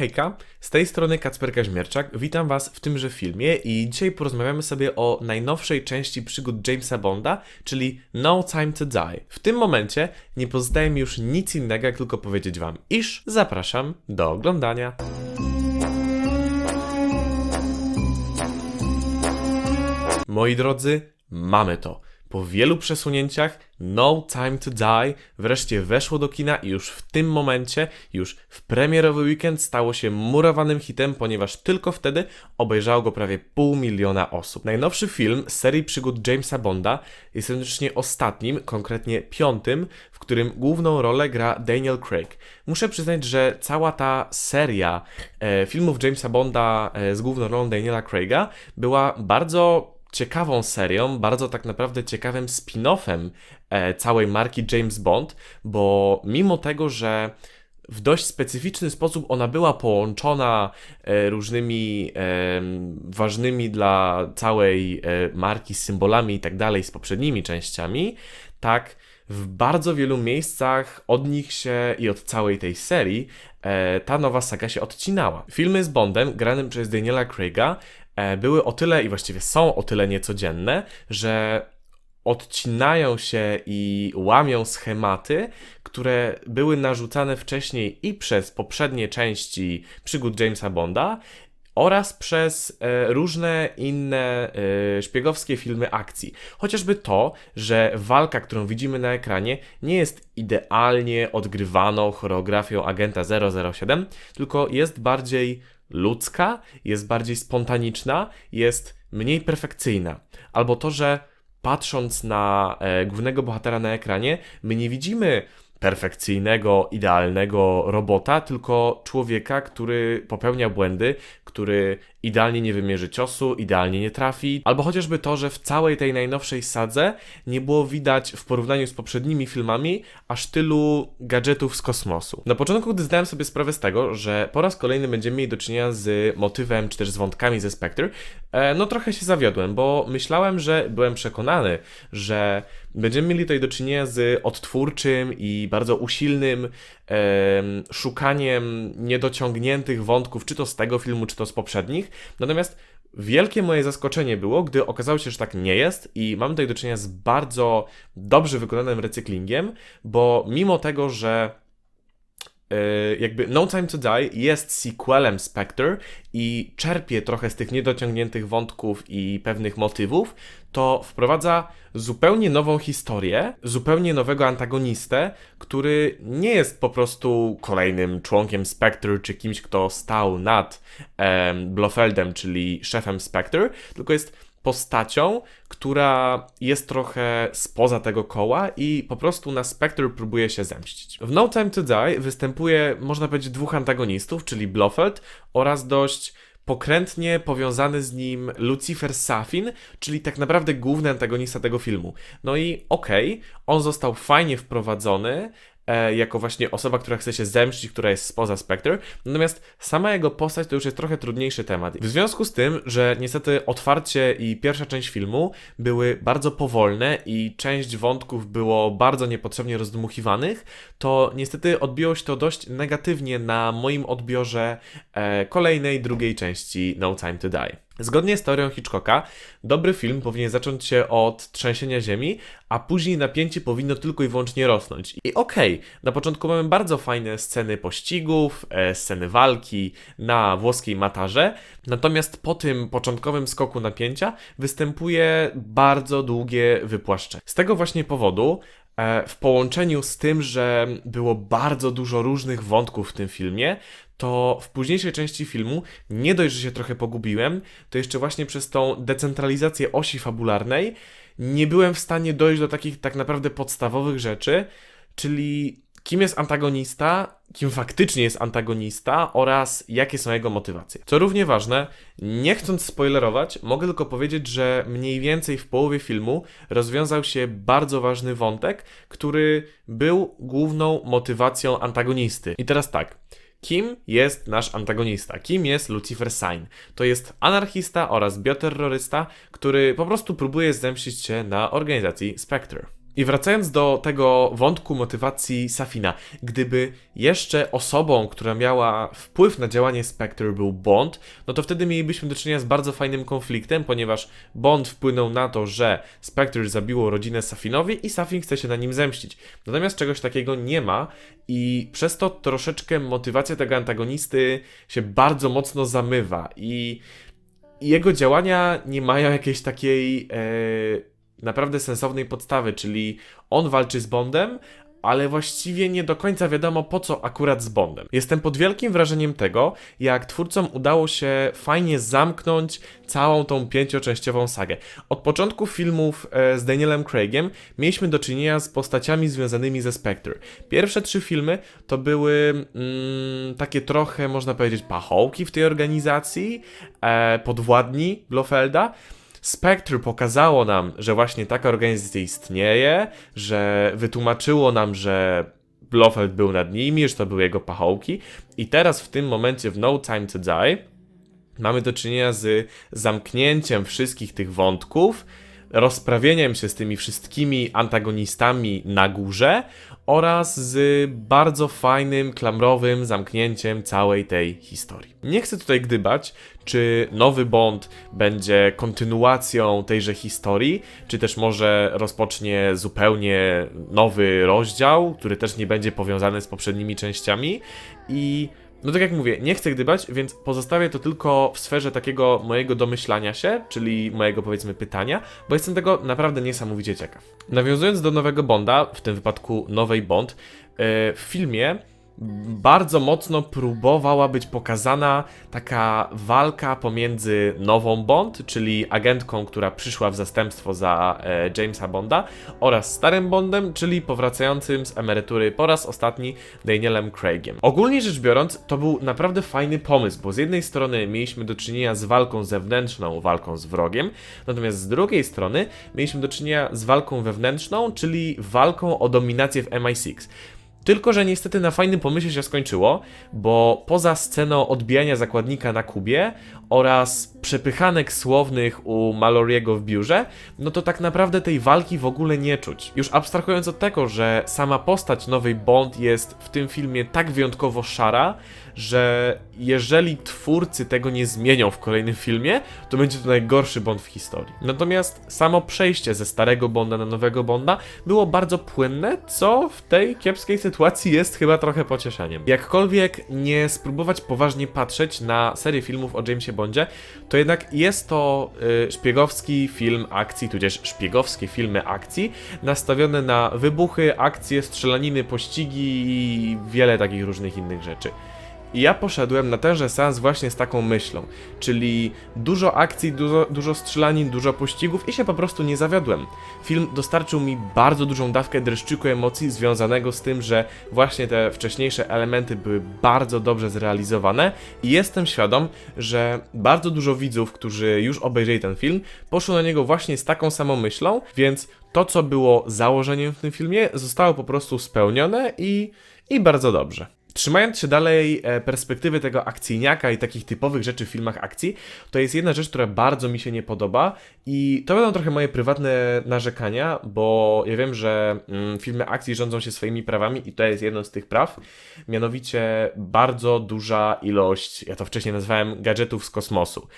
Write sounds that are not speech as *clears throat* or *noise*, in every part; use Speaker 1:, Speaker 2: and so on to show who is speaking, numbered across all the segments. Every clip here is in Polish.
Speaker 1: Hejka, z tej strony Kacper Kaźmierczak, witam Was w tymże filmie i dzisiaj porozmawiamy sobie o najnowszej części przygód Jamesa Bonda, czyli No Time to Die. W tym momencie nie pozostaje mi już nic innego, jak tylko powiedzieć Wam, iż zapraszam do oglądania. Moi drodzy, mamy to. Po wielu przesunięciach No Time to Die wreszcie weszło do kina i już w tym momencie, już w premierowy weekend stało się murowanym hitem, ponieważ tylko wtedy obejrzało go prawie pół miliona osób. Najnowszy film serii przygód Jamesa Bonda jest jednocześnie ostatnim, konkretnie piątym, w którym główną rolę gra Daniel Craig. Muszę przyznać, że cała ta seria e, filmów Jamesa Bonda e, z główną rolą Daniela Craiga była bardzo ciekawą serią, bardzo tak naprawdę ciekawym spin-offem e, całej marki James Bond, bo mimo tego, że w dość specyficzny sposób ona była połączona e, różnymi e, ważnymi dla całej marki symbolami i tak dalej z poprzednimi częściami, tak w bardzo wielu miejscach od nich się i od całej tej serii ta nowa saga się odcinała. Filmy z Bondem, granym przez Daniela Craiga, były o tyle i właściwie są o tyle niecodzienne, że odcinają się i łamią schematy, które były narzucane wcześniej i przez poprzednie części przygód Jamesa Bonda, oraz przez e, różne inne e, szpiegowskie filmy akcji. Chociażby to, że walka, którą widzimy na ekranie, nie jest idealnie odgrywaną choreografią agenta 007, tylko jest bardziej ludzka, jest bardziej spontaniczna, jest mniej perfekcyjna. Albo to, że patrząc na e, głównego bohatera na ekranie, my nie widzimy perfekcyjnego, idealnego robota, tylko człowieka, który popełnia błędy, który idealnie nie wymierzy ciosu, idealnie nie trafi, albo chociażby to, że w całej tej najnowszej sadze nie było widać w porównaniu z poprzednimi filmami aż tylu gadżetów z kosmosu. Na początku, gdy zdałem sobie sprawę z tego, że po raz kolejny będziemy mieli do czynienia z motywem, czy też z wątkami ze Spectre, no trochę się zawiodłem, bo myślałem, że byłem przekonany, że będziemy mieli tutaj do czynienia z odtwórczym i bardzo usilnym e, szukaniem niedociągniętych wątków, czy to z tego filmu, czy to z poprzednich. Natomiast wielkie moje zaskoczenie było, gdy okazało się, że tak nie jest i mam tutaj do czynienia z bardzo dobrze wykonanym recyklingiem, bo mimo tego, że E, jakby No Time to Die jest sequelem Spectre i czerpie trochę z tych niedociągniętych wątków i pewnych motywów, to wprowadza zupełnie nową historię, zupełnie nowego antagonistę, który nie jest po prostu kolejnym członkiem Spectre czy kimś, kto stał nad em, Blofeldem, czyli szefem Spectre, tylko jest postacią, która jest trochę spoza tego koła i po prostu na Spectre próbuje się zemścić. W No Time to Die występuje, można powiedzieć, dwóch antagonistów, czyli Blofeld oraz dość pokrętnie powiązany z nim Lucifer Safin, czyli tak naprawdę główny antagonista tego filmu. No i okej, okay, on został fajnie wprowadzony, e, jako właśnie osoba, która chce się zemścić, która jest spoza Spectre. Natomiast sama jego postać to już jest trochę trudniejszy temat. W związku z tym, że niestety otwarcie i pierwsza część filmu były bardzo powolne i część wątków było bardzo niepotrzebnie rozdmuchiwanych, to niestety odbiło się to dość negatywnie na moim odbiorze e, kolejnej, drugiej części No Time to Die. Zgodnie z teorią Hitchcocka, dobry film powinien zacząć się od trzęsienia ziemi, a później napięcie powinno tylko i wyłącznie rosnąć. I okej, okay, na początku mamy bardzo fajne sceny pościgów, e, sceny walki na włoskiej matarze, natomiast po tym początkowym skoku napięcia występuje bardzo długie wypłaszczenie. Z tego właśnie powodu w połączeniu z tym, że było bardzo dużo różnych wątków w tym filmie, to w późniejszej części filmu nie dość, że się trochę pogubiłem, to jeszcze właśnie przez tą decentralizację osi fabularnej nie byłem w stanie dojść do takich tak naprawdę podstawowych rzeczy, czyli kim jest antagonista, kim faktycznie jest antagonista oraz jakie są jego motywacje. Co równie ważne, nie chcąc spoilerować, mogę tylko powiedzieć, że mniej więcej w połowie filmu rozwiązał się bardzo ważny wątek, który był główną motywacją antagonisty. I teraz tak. Kim jest nasz antagonista? Kim jest Lucifer Sign? To jest anarchista oraz bioterrorysta, który po prostu próbuje zemścić się na organizacji Spectre. I wracając do tego wątku motywacji Safina, gdyby jeszcze osobą, która miała wpływ na działanie Spectre był Bond, no to wtedy mielibyśmy do czynienia z bardzo fajnym konfliktem, ponieważ Bond wpłynął na to, że Spectre zabiło rodzinę Safinowi i Safin chce się na nim zemścić. Natomiast czegoś takiego nie ma i przez to troszeczkę motywacja tego antagonisty się bardzo mocno zamywa i jego działania nie mają jakiejś takiej e, naprawdę sensownej podstawy, czyli on walczy z Bondem, ale właściwie nie do końca wiadomo po co akurat z Bondem. Jestem pod wielkim wrażeniem tego, jak twórcom udało się fajnie zamknąć całą tą pięcioczęściową sagę. Od początku filmów e, z Danielem Craigiem mieliśmy do czynienia z postaciami związanymi ze Spectre. Pierwsze trzy filmy to były mm, takie trochę, można powiedzieć, pachołki w tej organizacji, e, podwładni Blofelda. Spectre pokazało nam, że właśnie taka organizacja istnieje, że wytłumaczyło nam, że Blofeld był nad nimi, że to były jego pachołki. I teraz w tym momencie w No Time to Die mamy do czynienia z zamknięciem wszystkich tych wątków, rozprawieniem się z tymi wszystkimi antagonistami na górze oraz z bardzo fajnym, klamrowym zamknięciem całej tej historii. Nie chcę tutaj gdybać, czy nowy Bond będzie kontynuacją tejże historii, czy też może rozpocznie zupełnie nowy rozdział, który też nie będzie powiązany z poprzednimi częściami i no tak jak mówię, nie chcę gdybać, więc pozostawię to tylko w sferze takiego mojego domyślania się, czyli mojego powiedzmy pytania, bo jestem tego naprawdę niesamowicie ciekaw. Nawiązując do nowego Bonda, w tym wypadku nowej Bond, yy, w filmie bardzo mocno próbowała być pokazana taka walka pomiędzy nową Bond, czyli agentką, która przyszła w zastępstwo za e, Jamesa Bonda, oraz starym Bondem, czyli powracającym z emerytury po raz ostatni Danielem Craigiem. Ogólnie rzecz biorąc, to był naprawdę fajny pomysł, bo z jednej strony mieliśmy do czynienia z walką zewnętrzną, walką z wrogiem, natomiast z drugiej strony mieliśmy do czynienia z walką wewnętrzną, czyli walką o dominację w MI6. Tylko, że niestety na fajnym pomyśle się skończyło, bo poza sceną odbijania zakładnika na kubie oraz przepychanek słownych u Maloriego w biurze, no to tak naprawdę tej walki w ogóle nie czuć. Już abstrahując od tego, że sama postać nowej Bond jest w tym filmie tak wyjątkowo szara, że jeżeli twórcy tego nie zmienią w kolejnym filmie, to będzie to najgorszy Bond w historii. Natomiast samo przejście ze starego Bonda na nowego Bonda było bardzo płynne, co w tej kiepskiej sytuacji jest chyba trochę pocieszeniem. Jakkolwiek nie spróbować poważnie patrzeć na serię filmów o Jamesie Bondzie, to jednak jest to y, szpiegowski film akcji, tudzież szpiegowskie filmy akcji, nastawione na wybuchy, akcje, strzelaniny, pościgi i wiele takich różnych innych rzeczy. I ja poszedłem na tenże seans właśnie z taką myślą, czyli dużo akcji, dużo, dużo strzelanin, dużo pościgów i się po prostu nie zawiodłem. Film dostarczył mi bardzo dużą dawkę dreszczyku emocji związanego z tym, że właśnie te wcześniejsze elementy były bardzo dobrze zrealizowane i jestem świadom, że bardzo dużo widzów, którzy już obejrzeli ten film, poszło na niego właśnie z taką samą myślą, więc to, co było założeniem w tym filmie, zostało po prostu spełnione i, i bardzo dobrze. Trzymając się dalej e, perspektywy tego akcyjniaka i takich typowych rzeczy w filmach akcji, to jest jedna rzecz, która bardzo mi się nie podoba i to będą trochę moje prywatne narzekania, bo ja wiem, że mm, filmy akcji rządzą się swoimi prawami i to jest jedno z tych praw, mianowicie bardzo duża ilość, ja to wcześniej nazwałem gadżetów z kosmosu.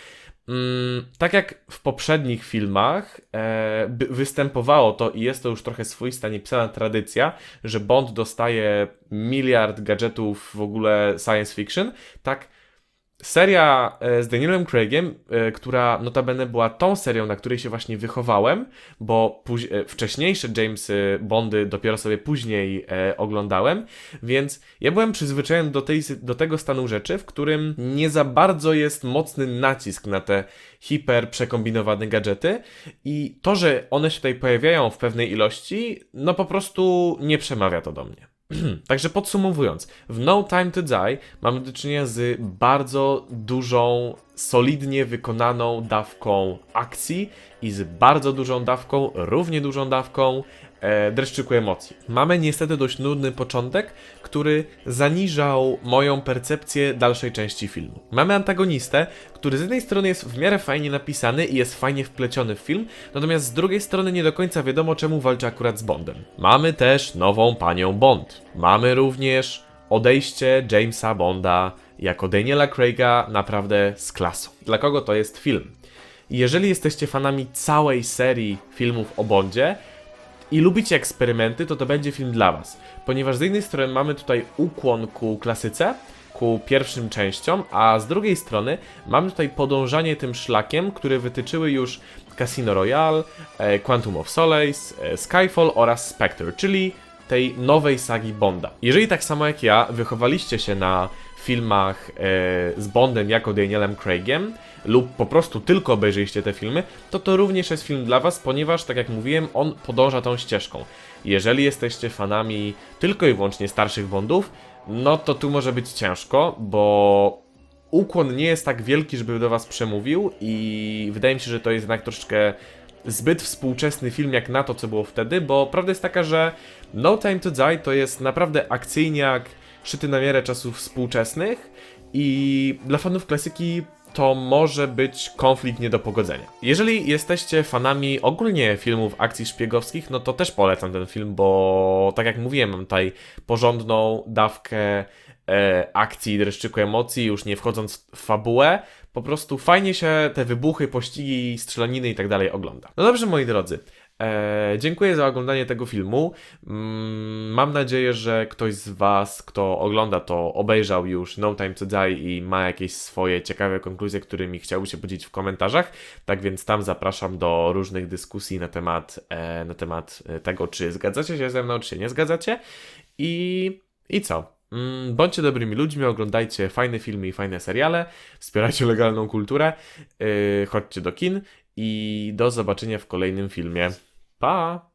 Speaker 1: Mm, tak jak w poprzednich filmach e, występowało to i jest to już trochę swoista, niepisana tradycja, że Bond dostaje miliard gadżetów w ogóle science fiction, tak seria e, z Danielem Craigiem, e, która notabene była tą serią, na której się właśnie wychowałem, bo e, wcześniejsze Jamesy Bondy dopiero sobie później oglądałem, więc ja byłem przyzwyczajony do, tej, do tego stanu rzeczy, w którym nie za bardzo jest mocny nacisk na te hiper przekombinowane gadżety i to, że one się tutaj pojawiają w pewnej ilości, no po prostu nie przemawia to do mnie. *clears throat* Także podsumowując, w No Time to Die mamy do czynienia z bardzo dużą, solidnie wykonaną dawką akcji i z bardzo dużą dawką, równie dużą dawką e, dreszczyku emocji. Mamy niestety dość nudny początek, który zaniżał moją percepcję dalszej części filmu. Mamy antagonistę, który z jednej strony jest w miarę fajnie napisany i jest fajnie wpleciony w film, natomiast z drugiej strony nie do końca wiadomo czemu walczy akurat z Bondem. Mamy też nową panią Bond. Mamy również odejście Jamesa Bonda jako Daniela Craiga naprawdę z klasą. Dla kogo to jest film? Jeżeli jesteście fanami całej serii filmów o Bondzie i lubicie eksperymenty, to to będzie film dla Was. Ponieważ z jednej strony mamy tutaj ukłon ku klasyce, ku pierwszym częściom, a z drugiej strony mamy tutaj podążanie tym szlakiem, który wytyczyły już Casino Royale, e, Quantum of Solace, e, Skyfall oraz Spectre, czyli tej nowej sagi Bonda. Jeżeli tak samo jak ja wychowaliście się na filmach e, z Bondem jako Danielem Craigiem lub po prostu tylko obejrzeliście te filmy, to to również jest film dla Was, ponieważ tak jak mówiłem, on podąża tą ścieżką. Jeżeli jesteście fanami tylko i wyłącznie starszych Bondów, no to tu może być ciężko, bo ukłon nie jest tak wielki, żeby do Was przemówił i wydaje mi się, że to jest jednak troszeczkę zbyt współczesny film jak na to, co było wtedy, bo prawda jest taka, że No Time to Die to jest naprawdę akcyjniak szyty na miarę czasów współczesnych i dla fanów klasyki to może być konflikt nie do pogodzenia. Jeżeli jesteście fanami ogólnie filmów akcji szpiegowskich, no to też polecam ten film, bo tak jak mówiłem, mam tutaj porządną dawkę e, akcji dreszczyku emocji, już nie wchodząc w fabułę, po prostu fajnie się te wybuchy, pościgi, strzelaniny i tak dalej ogląda. No dobrze, moi drodzy. E, dziękuję za oglądanie tego filmu. Mm, mam nadzieję, że ktoś z Was, kto ogląda to, obejrzał już No Time to Die i ma jakieś swoje ciekawe konkluzje, którymi chciałby się podzielić w komentarzach. Tak więc tam zapraszam do różnych dyskusji na temat, e, na temat e, tego, czy zgadzacie się ze mną, czy się nie zgadzacie. I, i co? Mm, Bądźcie dobrymi ludźmi, oglądajcie fajne filmy i fajne seriale, wspierajcie legalną kulturę, yy, chodźcie do kin i do zobaczenia w kolejnym filmie. Pa!